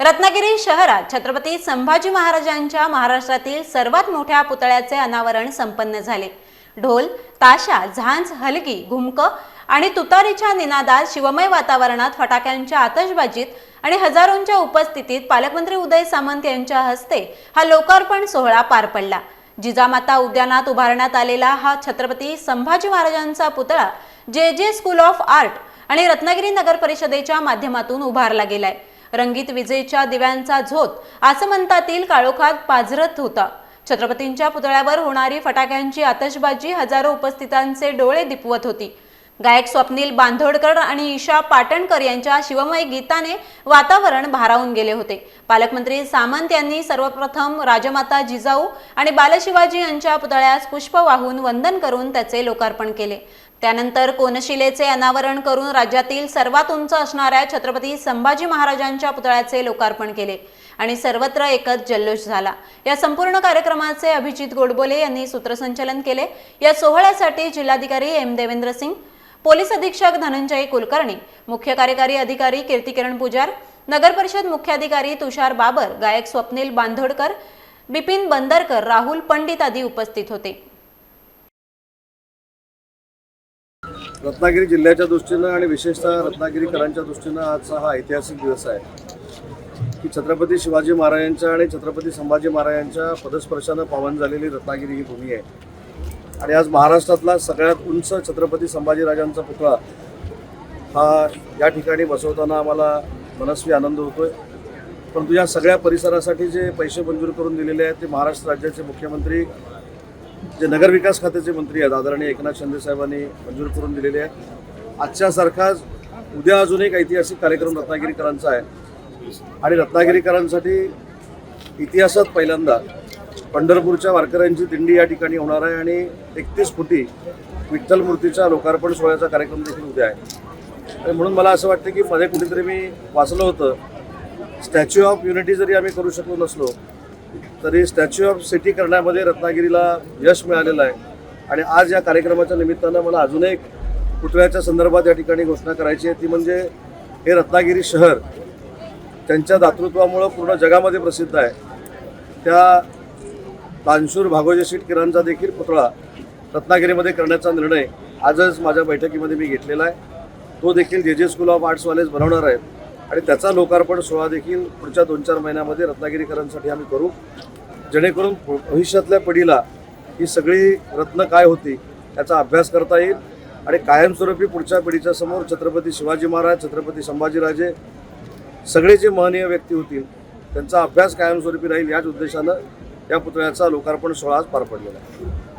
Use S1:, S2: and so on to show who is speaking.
S1: रत्नागिरी शहरात छत्रपती संभाजी महाराजांच्या महाराष्ट्रातील सर्वात मोठ्या पुतळ्याचे अनावरण संपन्न झाले. ढोल ताशा झांज हलगी घुमक आणि तुतारीच्या निनादात शिवमय वातावरणात फटाक्यांच्या आतषबाजीत आणि हजारोंच्या उपस्थितीत पालकमंत्री उदय सामंत यांच्या हस्ते हा लोकार्पण सोहळा पार पडला. जिजामाता उद्यानात उभारण्यात आलेला हा छत्रपती संभाजी महाराजांचा पुतळा जे जे स्कूल ऑफ आर्ट आणि रत्नागिरी नगर परिषदेच्या माध्यमातून उभारला गेलाय. रंगीत विजेच्या दिव्यांचा झोत आसमंतातील काळोखात पाझरत होता. छत्रपतींच्या पुतळ्यावर होणारी फटाक्यांची आतषबाजी हजारो उपस्थितांचे डोळे दिपवत होती. गायक स्वप्नील बांधोडकर आणि ईशा पाटणकर यांच्या शिवमय गीताने वातावरण भारावून गेले होते. पालकमंत्री सामंत यांनी सर्वप्रथम राजमाता जिजाऊ आणि बालशिवाजी यांच्या पुतळ्यास पुष्प वाहून वंदन करून त्याचे लोकार्पण केले. त्यानंतर कोनशिलेचे अनावरण करून राज्यातील सर्वात उंच असणाऱ्या छत्रपती संभाजी महाराजांच्या पुतळ्याचे लोकार्पण केले आणि सर्वत्र एकच जल्लोष झाला. या संपूर्ण कार्यक्रमाचे अभिजित गोडबोले यांनी सूत्रसंचलन केले. या सोहळ्यासाठी जिल्हाधिकारी एम देवेंद्र सिंग पोलीस अधीक्षक धनंजय कुलकर्णी मुख्य कार्यकारी अधिकारी कीर्तिकिरण पुजार नगर परिषद मुख्याधिकारी तुषार बाबर गायक स्वप्नील बांधोडकर बिपिन बंदरकर राहुल पंडित आदी उपस्थित होते.
S2: रत्नागिरी जिल्ह्याच्या दृष्टीनं आणि विशेषतः रत्नागिरीकरांच्या दृष्टीनं आजचा हा ऐतिहासिक दिवस आहे. की छत्रपती शिवाजी महाराजांच्या आणि छत्रपती संभाजी महाराजांच्या पदस्पर्शानं पावन झालेली रत्नागिरी ही भूमी आहे. आणि आज महाराष्ट्रातला सगळ्यात उंच छत्रपती संभाजीराजांचा पुतळा हा या ठिकाणी बसवताना आम्हाला मनस्वी आनंद होतोय. परंतु या सगळ्या परिसरासाठी जे पैसे मंजूर करून दिलेले आहेत ते महाराष्ट्र राज्याचे मुख्यमंत्री जे नगरविकास खात्याचे मंत्री आहेत आदरणीय एकनाथ शिंदे साहेबांनी मंजूर करून दिलेले आहेत. आजच्यासारखाच उद्या अजून एक ऐतिहासिक कार्यक्रम रत्नागिरीकरांचा आहे. आणि रत्नागिरीकरांसाठी इतिहासात पहिल्यांदा पंढरपूरच्या वारकऱ्यांची दिंडी या ठिकाणी होणार आहे आणि एकतीस फुटी विठ्ठल मूर्तीच्या लोकार्पण सोहळ्याचा कार्यक्रम देखील उद्या आहे. आणि म्हणून मला असं वाटतं की मध्ये कुठेतरी मी वाचलं होतं. स्टॅच्यू ऑफ युनिटी जरी आम्ही करू शकलो नसलो तरी स्टॅच्यू ऑफ सिटी करण्यामध्ये रत्नागिरीला यश मिळालेलं आहे. आणि आज या कार्यक्रमाच्या निमित्तानं मला अजून एक पुतळ्याच्या संदर्भात या ठिकाणी घोषणा करायची आहे. ती म्हणजे हे रत्नागिरी शहर त्यांच्या दातृत्वामुळं पूर्ण जगामध्ये प्रसिद्ध आहे. त्या तानशूर भागोजी शीटकिरांचा देखील पुतळा रत्नागिरीमध्ये करण्याचा निर्णय आजच माझ्या बैठकीमध्ये मी घेतलेला आहे. तो देखील जे जे स्कूल ऑफ आर्ट्सवालेच बनवणार आहेत. आणि त्याचा लोकार्पण सोहळा देखील पुढच्या दोन चार महिन्यामध्ये रत्नागिरीकरांसाठी आम्ही करू. जेणेकरून भविष्यातल्या पिढीला ही सगळी रत्न काय होती याचा अभ्यास करता येईल. आणि कायमस्वरूपी पुढच्या पिढीच्या समोर छत्रपती शिवाजी महाराज छत्रपती संभाजीराजे सगळे जे महनीय व्यक्ती होतील त्यांचा अभ्यास कायमस्वरूपी राहील याच उद्देशानं या पुतळ्याचा लोकार्पण सोहळा आज पार पडलेला आहे.